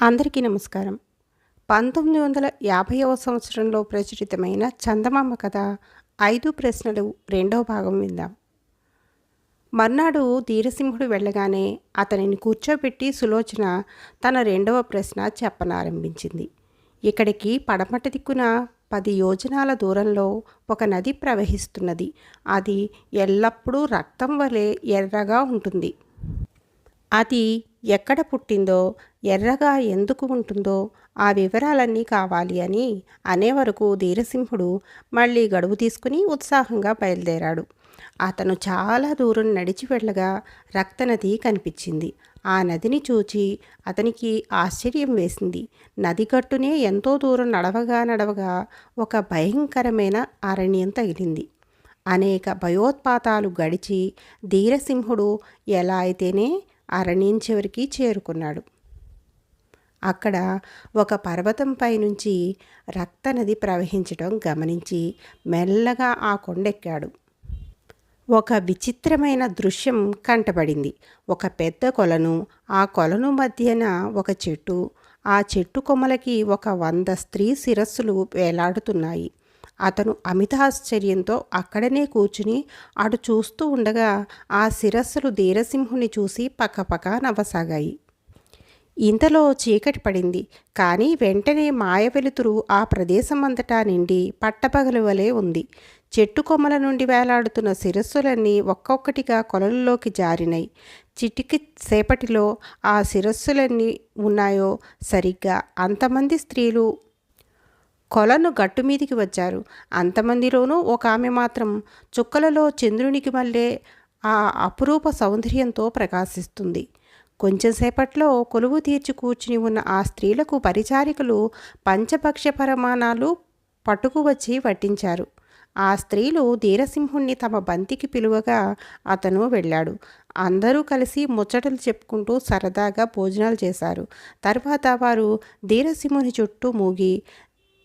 అందరికీ నమస్కారం. పంతొమ్మిది వందల యాభైవ సంవత్సరంలో ప్రచురితమైన చందమామ కథ ఐదు ప్రశ్నలు రెండవ భాగం విందాం. మర్నాడు ధీరసింహుడు వెళ్ళగానే అతనిని కూర్చోబెట్టి సులోచన తన రెండవ ప్రశ్న చెప్పనారంభించింది. ఇక్కడికి పడమట దిక్కున పది యోజనాల దూరంలో ఒక నది ప్రవహిస్తున్నది. అది ఎల్లప్పుడూ రక్తం వలె ఎర్రగా ఉంటుంది. అది ఎక్కడ పుట్టిందో ఎర్రగా ఎందుకు ఉంటుందో ఆ వివరాలన్నీ కావాలి అని అనే వరకు ధీరసింహుడు మళ్ళీ గడువు తీసుకుని ఉత్సాహంగా బయలుదేరాడు. అతను చాలా దూరం నడిచి వెళ్ళగా రక్తనది కనిపించింది. ఆ నదిని చూచి అతనికి ఆశ్చర్యం వేసింది. నది గట్టునే ఎంతో దూరం నడవగా నడవగా ఒక భయంకరమైన అరణ్యం తగిలింది. అనేక భయోత్పాతాలు గడిచి ధీరసింహుడు ఎలా అయితేనే అరణ్యం చివరికి చేరుకున్నాడు. అక్కడ ఒక పర్వతంపై నుంచి రక్తనది ప్రవహించడం గమనించి మెల్లగా ఆ కొండెక్కాడు. ఒక విచిత్రమైన దృశ్యం కంటపడింది. ఒక పెద్ద కొలను ఆ కొలను మధ్యన ఒక చెట్టు ఆ చెట్టు కొమ్మలకి ఒక వంద స్త్రీ శిరస్సులు వేలాడుతున్నాయి. అతను అమితాశ్చర్యంతో అక్కడనే కూర్చుని అటు చూస్తూ ఉండగా ఆ శిరస్సులు ధీరసింహుని చూసి పక్కపక్క నవ్వసాగాయి. ఇంతలో చీకటి పడింది. కానీ వెంటనే మాయ వెలుతురు ఆ ప్రదేశమంతటా నిండి పట్టపగలు వలె ఉంది. చెట్టు కొమ్మల నుండి వేలాడుతున్న శిరస్సులన్నీ ఒక్కొక్కటిగా కొలల్లోకి జారినాయి చిటికి సేపటిలో ఆ శిరస్సులన్నీ ఉన్నాయో సరిగ్గా అంతమంది స్త్రీలు కొలను గట్టు మీదికి వచ్చారు. అంతమందిలోనూ ఒక ఆమె మాత్రం చుక్కలలో చంద్రునికి మళ్ళీ ఆ అపురూప సౌందర్యంతో ప్రకాశిస్తుంది. కొంచెంసేపట్లో కొలువు తీర్చి కూర్చుని ఉన్న ఆ స్త్రీలకు పరిచారికలు పంచపక్ష పరమాణాలు పట్టుకు వచ్చి ఆ స్త్రీలు ధీరసింహుణ్ణి తమ బంతికి పిలువగా అతను వెళ్ళాడు. అందరూ కలిసి ముచ్చటలు చెప్పుకుంటూ సరదాగా భోజనాలు చేశారు. తర్వాత వారు ధీరసింహుని చుట్టూ మూగి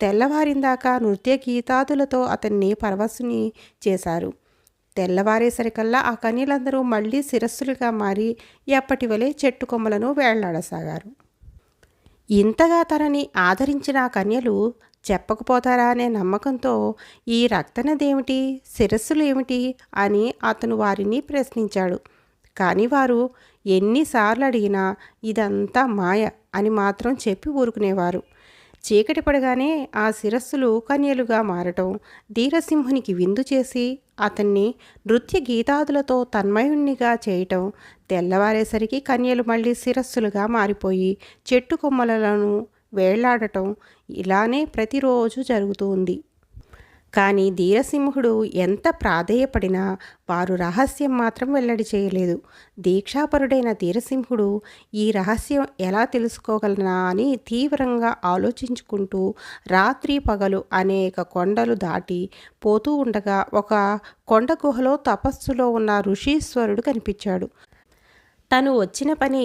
తెల్లవారిందాకా నృత్య గీతాదులతో అతన్ని పరవశుని చేశారు. తెల్లవారేసరికల్లా ఆ కన్యలందరూ మళ్ళీ శిరస్సులుగా మారి ఎప్పటి వలె చెట్టు కొమ్మలను వేళ్ళాడసాగారు. ఇంతగా తనని ఆదరించిన ఆ కన్యలు చెప్పకపోతారా అనే నమ్మకంతో ఈ రక్తనదేమిటి శిరస్సులేమిటి అని అతను వారిని ప్రశ్నించాడు. కానీ వారు ఎన్నిసార్లు అడిగినా ఇదంతా మాయ అని మాత్రం చెప్పి ఊరుకునేవారు. చీకటి పడగానే ఆ శిరస్సులు కన్యలుగా మారటం ధీరసింహునికి విందు చేసి అతన్ని నృత్య గీతాదులతో తన్మయుణ్ణిగా చేయటం తెల్లవారేసరికి కన్యలు మళ్ళీ శిరస్సులుగా మారిపోయి చెట్టు కొమ్మలను వేళ్ళాడటం ఇలానే ప్రతిరోజు జరుగుతూ ఉంది. కానీ ధీరసింహుడు ఎంత ప్రాధేయపడినా వారు రహస్యం మాత్రం వెల్లడి చేయలేదు. దీక్షాపరుడైన ధీరసింహుడు ఈ రహస్యం ఎలా తెలుసుకోగలనా అని తీవ్రంగా ఆలోచించుకుంటూ రాత్రి పగలు అనేక కొండలు దాటి పోతూ ఉండగా ఒక కొండ గుహలో తపస్సులో ఉన్న ఋషీశ్వరుడు కనిపించాడు. తను వచ్చిన పని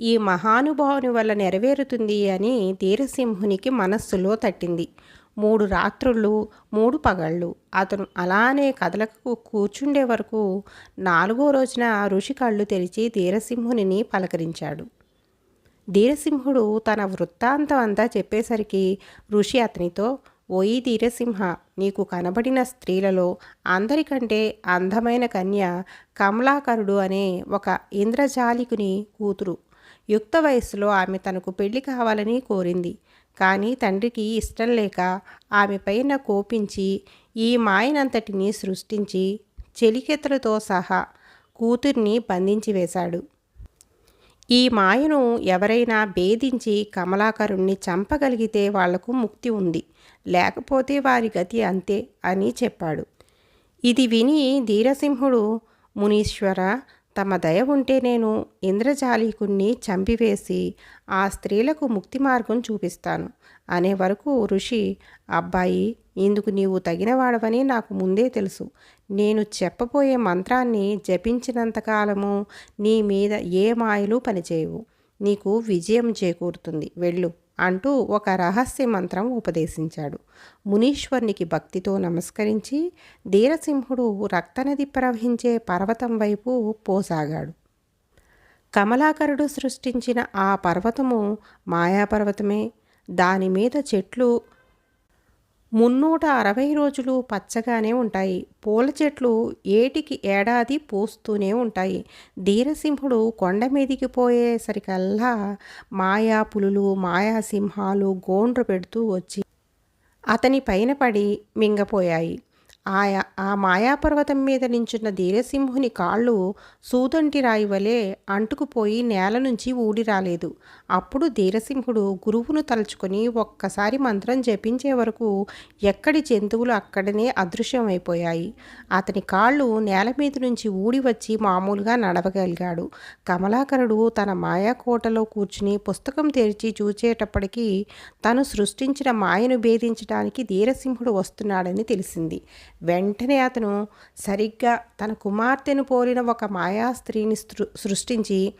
ఈ మహానుభావుని వల్ల నెరవేరుతుంది అని ధీరసింహునికి మనస్సులో తట్టింది. మూడు రాత్రుళ్ళు మూడు పగళ్ళు. అతను అలానే కదలకు కూర్చుండే వరకు నాలుగో రోజున ఋషి కళ్ళు తెరిచి ధీరసింహుని పలకరించాడు. ధీరసింహుడు తన వృత్తాంతం అంతా చెప్పేసరికి ఋషి అతనితో ఓయి ధీరసింహ నీకు కనబడిన స్త్రీలలో అందరికంటే అందమైన కన్య కమలాకరుడు అనే ఒక ఇంద్రజాలికుని కూతురు. యుక్త వయస్సులో ఆమె తనకు పెళ్ళి కావాలని కోరింది. కానీ తండ్రికి ఇష్టం లేక ఆమె పైన కోపించి ఈ మాయనంతటిని సృష్టించి చెలికెత్తలతో సహా కూతుర్ని బంధించి వేశాడు. ఈ మాయను ఎవరైనా భేదించి కమలాకరుణ్ణి చంపగలిగితే వాళ్ళకు ముక్తి ఉంది. లేకపోతే వారి గతి అంతే అని చెప్పాడు. ఇది విని ధీరసింహుడు మునీశ్వర తమ దయ ఉంటే నేను ఇంద్రజాలికుణ్ణి చంపివేసి ఆ స్త్రీలకు ముక్తి మార్గం చూపిస్తాను. అనే వరకు ఋషి అబ్బాయి ఇందుకు నీవు తగినవాడవని నాకు ముందే తెలుసు. నేను చెప్పబోయే మంత్రాన్ని జపించినంతకాలము నీ మీద ఏ మాయలు పనిచేయవు. నీకు విజయం చేకూరుతుంది. వెళ్ళు. అంటూ ఒక రహస్య మంత్రం ఉపదేశించాడు. మునీశ్వరునికి భక్తితో నమస్కరించి ధీరసింహుడు రక్తనది ప్రవహించే పర్వతం వైపు పోసాగాడు. కమలాకరుడు సృష్టించిన ఆ పర్వతము మాయాపర్వతమే. దాని మీద చెట్లు మున్నూట అరవై రోజులు పచ్చగానే ఉంటాయి. పూల చెట్లు ఏటికి ఏడాది పూస్తూనే ఉంటాయి. ధీరసింహుడు కొండ మీదికి పోయేసరికల్లా మాయా పులులు మాయాసింహాలు గోండ్రు పెడుతూ వచ్చి అతని పైన పడి మింగపోయాయి. ఆయా ఆ మాయాపర్వతం మీద నించున్న ధీరసింహుని కాళ్ళు సూదంటి రాయి వలె అంటుకుపోయి నేల నుంచి ఊడి రాలేదు. అప్పుడు ధీరసింహుడు గురువును తలుచుకొని ఒక్కసారి మంత్రం జపించే వరకు ఎక్కడి జంతువులు అక్కడనే అదృశ్యమైపోయాయి. అతని కాళ్ళు నేల మీద నుంచి ఊడి వచ్చి మామూలుగా నడవగలిగాడు. కమలాకరుడు తన మాయాకోటలో కూర్చుని పుస్తకం తెరిచి చూచేటప్పటికీ తను సృష్టించిన మాయను భేదించడానికి ధీరసింహుడు వస్తున్నాడని తెలిసింది. వెంటనే అతను సరిగ్గా తన కుమార్తెను పోలిన ఒక మాయా స్త్రీని సృష్టించి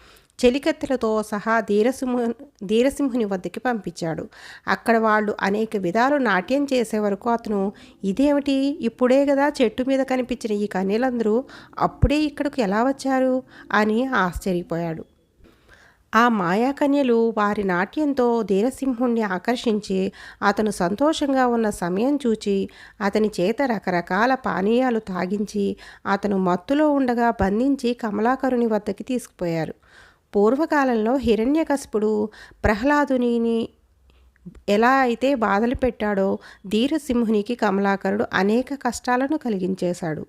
చెలికత్తెలతో సహా ధీరసింహు ధీరసింహుని వద్దకి పంపించాడు. అక్కడ వాళ్ళు అనేక విధాలు నాట్యం చేసే వరకు అతను ఇదేమిటి? ఇప్పుడే కదా చెట్టు మీద కనిపించిన ఈ కన్యలందరూ అప్పుడే ఇక్కడికి ఎలా వచ్చారు? అని ఆశ్చర్యపోయాడు. ఆ మాయాకన్యలు వారి నాట్యంతో ధీరసింహుణ్ణి ఆకర్షించి అతను సంతోషంగా ఉన్న సమయం చూచి అతని చేత రకరకాల పానీయాలు తాగించి అతను మత్తులో ఉండగా బంధించి కమలాకరుని వద్దకి తీసుకుపోయారు. పూర్వకాలంలో హిరణ్యకశిపుడు ప్రహ్లాదుని ఎలా అయితే బాధలు పెట్టాడో ధీరసింహునికి కమలాకరుడు అనేక కష్టాలను కలిగించేశాడు.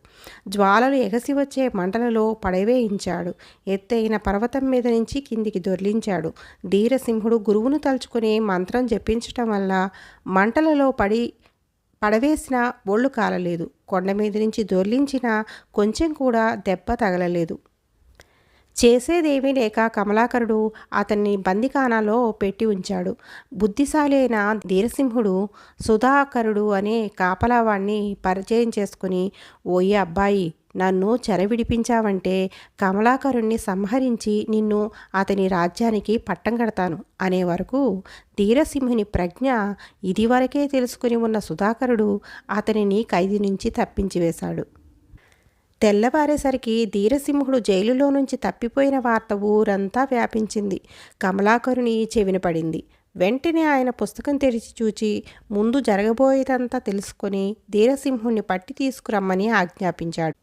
జ్వాలలు ఎగసి వచ్చే మంటలలో పడవేయించాడు. ఎత్తైన పర్వతం మీద నుంచి కిందికి దొర్లించాడు. ధీరసింహుడు గురువును తలుచుకుని మంత్రం జపించటం వల్ల మంటలలో పడి పడవేసిన ఒళ్ళు కాలలేదు. కొండ మీద నుంచి దొర్లించిన కొంచెం కూడా దెబ్బ తగలలేదు. చేసేదేమీ లేక కమలాకరుడు అతన్ని బందికానాలో పెట్టి ఉంచాడు. బుద్ధిశాలి అయిన ధీరసింహుడు సుధాకరుడు అనే కాపలావాణ్ణి పరిచయం చేసుకుని ఓయ్య అబ్బాయి నన్ను చెరవిడిపించావంటే కమలాకరుణ్ణి సంహరించి నిన్ను అతని రాజ్యానికి పట్టం కడతాను అనే వరకు ధీరసింహుని ప్రజ్ఞ ఇదివరకే తెలుసుకుని ఉన్న సుధాకరుడు అతనిని ఖైదీ నుంచి తప్పించి వేశాడు. తెల్లవారేసరికి ధీరసింహుడు జైలులో నుంచి తప్పిపోయిన వార్త ఊరంతా వ్యాపించింది. కమలాకరుని చెవిన పడింది. వెంటనే ఆయన పుస్తకం తెరిచి చూచి ముందు జరగబోయేదంతా తెలుసుకొని ధీరసింహుణ్ణి పట్టి తీసుకురమ్మని ఆజ్ఞాపించాడు.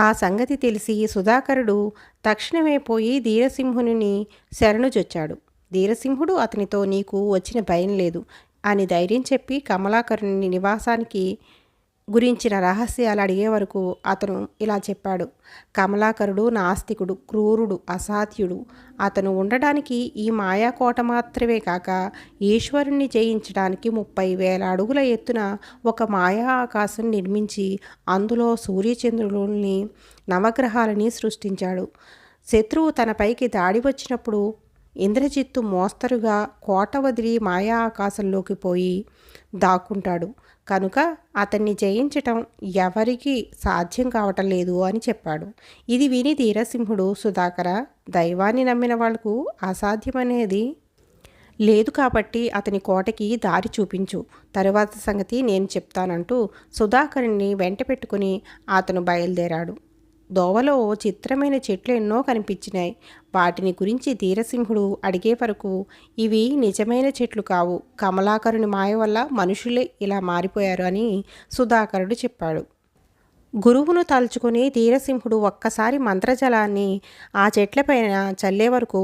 ఆ సంగతి తెలిసి సుధాకరుడు తక్షణమే పోయి ధీరసింహుని శరణుజొచ్చాడు ధీరసింహుడు అతనితో నీకు వచ్చిన భయం లేదు అని ధైర్యం చెప్పి కమలాకరుని నివాసానికి గురించిన రహస్యాలు అడిగే వరకు అతను ఇలా చెప్పాడు. కమలాకరుడు నాస్తికుడు క్రూరుడు అసాధ్యుడు. అతను ఉండడానికి ఈ మాయాకోట మాత్రమే కాక ఈశ్వరుణ్ణి జయించడానికి ముప్పై వేల అడుగుల ఎత్తున ఒక మాయా ఆకాశం నిర్మించి అందులో సూర్యచంద్రులని నవగ్రహాలని సృష్టించాడు. శత్రువు తనపైకి దాడి వచ్చినప్పుడు ఇంద్రజిత్తు మోస్తరుగా కోట వదిలి మాయా ఆకాశంలోకి పోయి దాక్కుంటాడు. కనుక అతన్ని జయించటం ఎవరికీ సాధ్యం కావటం లేదు అని చెప్పాడు. ఇది విని ధీరసింహుడు సుధాకర దైవాన్ని నమ్మిన వాళ్ళకు అసాధ్యమనేది లేదు కాబట్టి అతని కోటకి దారి చూపించు. తరువాత సంగతి నేను చెప్తానంటూ సుధాకరుణ్ణి వెంట పెట్టుకుని అతను బయలుదేరాడు. దోవలో చిత్రమైన చెట్లు ఎన్నో కనిపించినాయి. వాటిని గురించి ధీరసింహుడు అడిగే వరకు ఇవి నిజమైన చెట్లు కావు. కమలాకరుని మాయ వల్ల మనుషులే ఇలా మారిపోయారు అని సుధాకరుడు చెప్పాడు. గురువును తలుచుకుని ధీరసింహుడు ఒక్కసారి మంత్రజలాన్ని ఆ చెట్లపైన చల్లే వరకు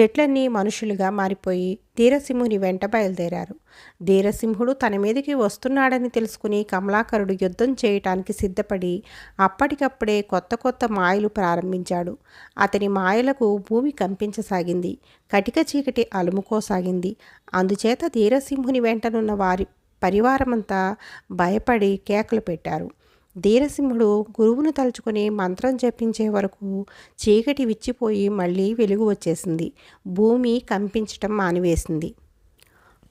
చెట్లన్నీ మనుషులుగా మారిపోయి ధీరసింహుని వెంట బయలుదేరారు. ధీరసింహుడు తన మీదకి వస్తున్నాడని తెలుసుకుని కమలాకరుడు యుద్ధం చేయటానికి సిద్ధపడి అప్పటికప్పుడే కొత్త కొత్త మాయలు ప్రారంభించాడు. అతని మాయలకు భూమి కంపించసాగింది. కటిక చీకటి అలుముకోసాగింది. అందుచేత ధీరసింహుని వెంటనున్న వారి పరివారమంతా భయపడి కేకలు పెట్టారు. ధీరసింహుడు గురువును తలుచుకొని మంత్రం జపించే వరకు చీకటి విచ్చిపోయి మళ్ళీ వెలుగు వచ్చేసింది. భూమి కంపించటం మానివేసింది.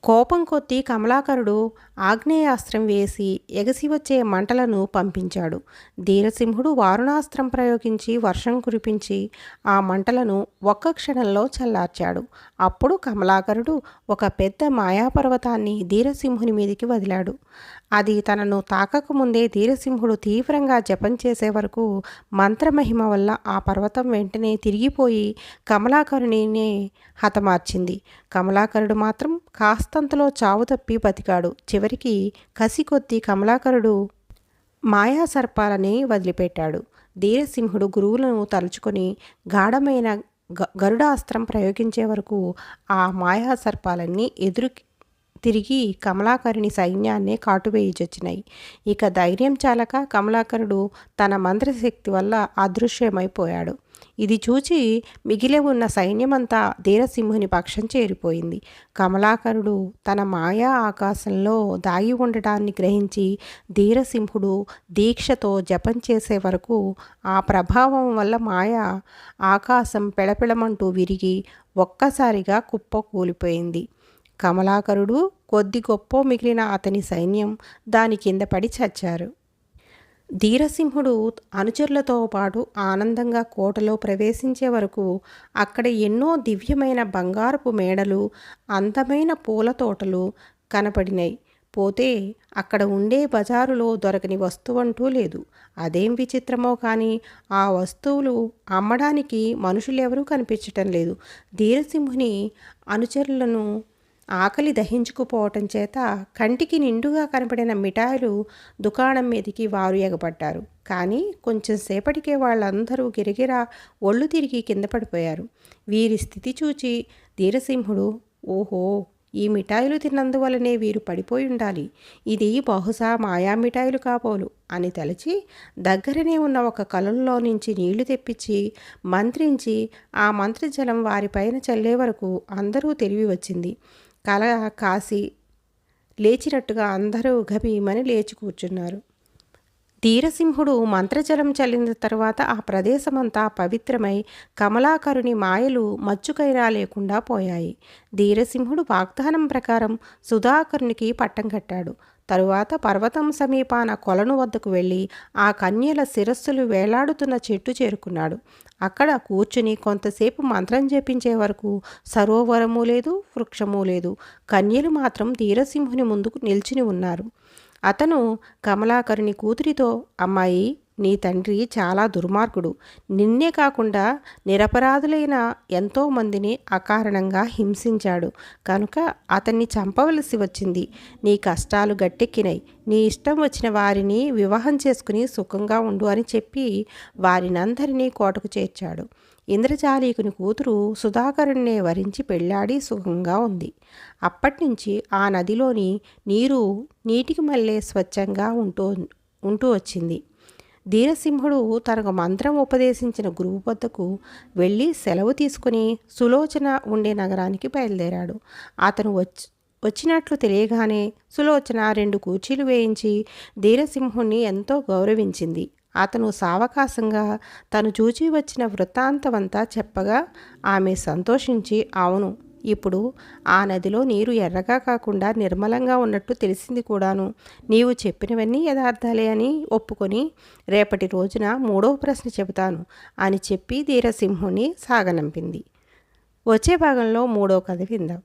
కోపం కొద్ది కమలాకరుడు ఆగ్నేయాస్త్రం వేసి ఎగసి వచ్చే మంటలను పంపించాడు. ధీరసింహుడు వారుణాస్త్రం ప్రయోగించి వర్షం కురిపించి ఆ మంటలను ఒక్క క్షణంలో చల్లార్చాడు. అప్పుడు కమలాకరుడు ఒక పెద్ద మాయాపర్వతాన్ని ధీరసింహుని మీదికి వదిలాడు. అది తనను తాకకముందే ధీరసింహుడు తీవ్రంగా జపం చేసే వరకు మంత్రమహిమ వల్ల ఆ పర్వతం వెంటనే తిరిగిపోయి కమలాకరునినే హతమార్చింది. కమలాకరుడు మాత్రం కాస్తంతలో చావు తప్పి బతికాడు. చివరికి కసి కొద్ది కమలాకరుడు మాయా సర్పాలని వదిలిపెట్టాడు. ధీరసింహుడు గురువులను తలుచుకొని గాఢమైన గరుడాస్త్రం ప్రయోగించే వరకు ఆ మాయా సర్పాలన్నీ ఎదురు తిరిగి కమలాకరుని సైన్యాన్నే కాటువేయిచొచ్చినాయి. ఇక ధైర్యం చాలక కమలాకరుడు తన మంత్రశక్తి వల్ల అదృశ్యమైపోయాడు. ఇది చూచి మిగిలి ఉన్న సైన్యమంతా ధీరసింహుని పక్షం చేరిపోయింది. కమలాకరుడు తన మాయా ఆకాశంలో దాగి ఉండటాన్ని గ్రహించి ధీరసింహుడు దీక్షతో జపం చేసే వరకు ఆ ప్రభావం వల్ల మాయ ఆకాశం పెళపెళమంటూ విరిగి ఒక్కసారిగా కుప్ప కూలిపోయింది కమలాకరుడు కొద్ది గొప్ప మిగిలిన అతని సైన్యం దాని కింద పడి చచ్చారు. ధీరసింహుడు అనుచరులతో పాటు ఆనందంగా కోటలో ప్రవేశించే వరకు అక్కడ ఎన్నో దివ్యమైన బంగారపు మేడలు అందమైన పూల తోటలు కనపడినాయి పోతే అక్కడ ఉండే బజారులో దొరకని వస్తువంటూ లేదు. అదేం విచిత్రమో కానీ ఆ వస్తువులు అమ్మడానికి మనుషులెవరూ కనిపించటం లేదు. ధీరసింహుని అనుచరులను ఆకలి దహించుకుపోవటం చేత కంటికి నిండుగా కనపడిన మిఠాయిలు దుకాణం మీదికి వారు ఎగబడ్డారు. కానీ కొంచెం సేపటికే వాళ్ళందరూ గిరిగిరా ఒళ్ళు తిరిగి కింద పడిపోయారు. వీరి స్థితి చూచి ధీరసింహుడు ఓహో ఈ మిఠాయిలు తిన్నందువలనే వీరు పడిపోయి ఉండాలి. ఇది బహుశా మాయా మిఠాయిలు కాబోలు అని తలచి దగ్గరనే ఉన్న ఒక కలంలో నుంచి నీళ్ళు తెప్పించి మంత్రించి ఆ మంత్రజలం వారిపైన చల్లే వరకు అందరూ తెలివి వచ్చింది. కల కాసి లేచినట్టుగా అందరూ గభీమని లేచి కూర్చున్నారు. ధీరసింహుడు మంత్రజలం చల్లిన తర్వాత ఆ ప్రదేశమంతా పవిత్రమై కమలాకరుని మాయలు మచ్చుకైనా లేకుండా పోయాయి. ధీరసింహుడు వాగ్దానం ప్రకారం సుధాకరునికి పట్టం కట్టాడు. తరువాత పర్వతం సమీపాన కొలను వద్దకు వెళ్ళి ఆ కన్యల శిరస్సులు వేలాడుతున్న చెట్టు చేరుకున్నాడు. అక్కడ కూర్చుని కొంతసేపు మంత్రం జపించే వరకు సరోవరము లేదు వృక్షము లేదు. కన్యలు మాత్రం ధీరసింహుని ముందుకు నిల్చుని ఉన్నారు. అతను కమలాకరుని కూతురితో అమ్మాయి నీ తండ్రి చాలా దుర్మార్గుడు. నిన్నే కాకుండా నిరపరాధులైన ఎంతోమందిని అకారణంగా హింసించాడు. కనుక అతన్ని చంపవలసి వచ్చింది. నీ కష్టాలు గట్టెక్కినాయి నీ ఇష్టం వచ్చిన వారిని వివాహం చేసుకుని సుఖంగా ఉండు అని చెప్పి వారినందరినీ కోటకు చేర్చాడు. ఇంద్రజాలీకుని కూతురు సుధాకరుణ్ణే వరించి పెళ్ళాడి సుఖంగా ఉంది. అప్పటినుంచి ఆ నదిలోని నీరు నీటికి మళ్ళీ స్వచ్ఛంగా ఉంటూ ఉంటూ వచ్చింది. ధీరసింహుడు తనకు మంత్రం ఉపదేశించిన గురువు వద్దకు వెళ్ళి సెలవు తీసుకుని సులోచన ఉండే నగరానికి బయలుదేరాడు. అతను వచ్చి వచ్చినట్లు తెలియగానే సులోచన రెండు కూచీలు వేయించి ధీరసింహుణ్ణి ఎంతో గౌరవించింది. అతను సావకాశంగా తను చూచి వచ్చిన వృత్తాంతమంతా చెప్పగా ఆమె సంతోషించి అవును ఇప్పుడు ఆ నదిలో నీరు ఎర్రగా కాకుండా నిర్మలంగా ఉన్నట్టు తెలిసింది కూడాను. నీవు చెప్పినవన్నీ యథార్థాలే అని ఒప్పుకొని రేపటి రోజున మూడవ ప్రశ్న చెబుతాను అని చెప్పి ధీరసింహుని సాగనంపింది. వచ్చే భాగంలో మూడో కథ విందాం.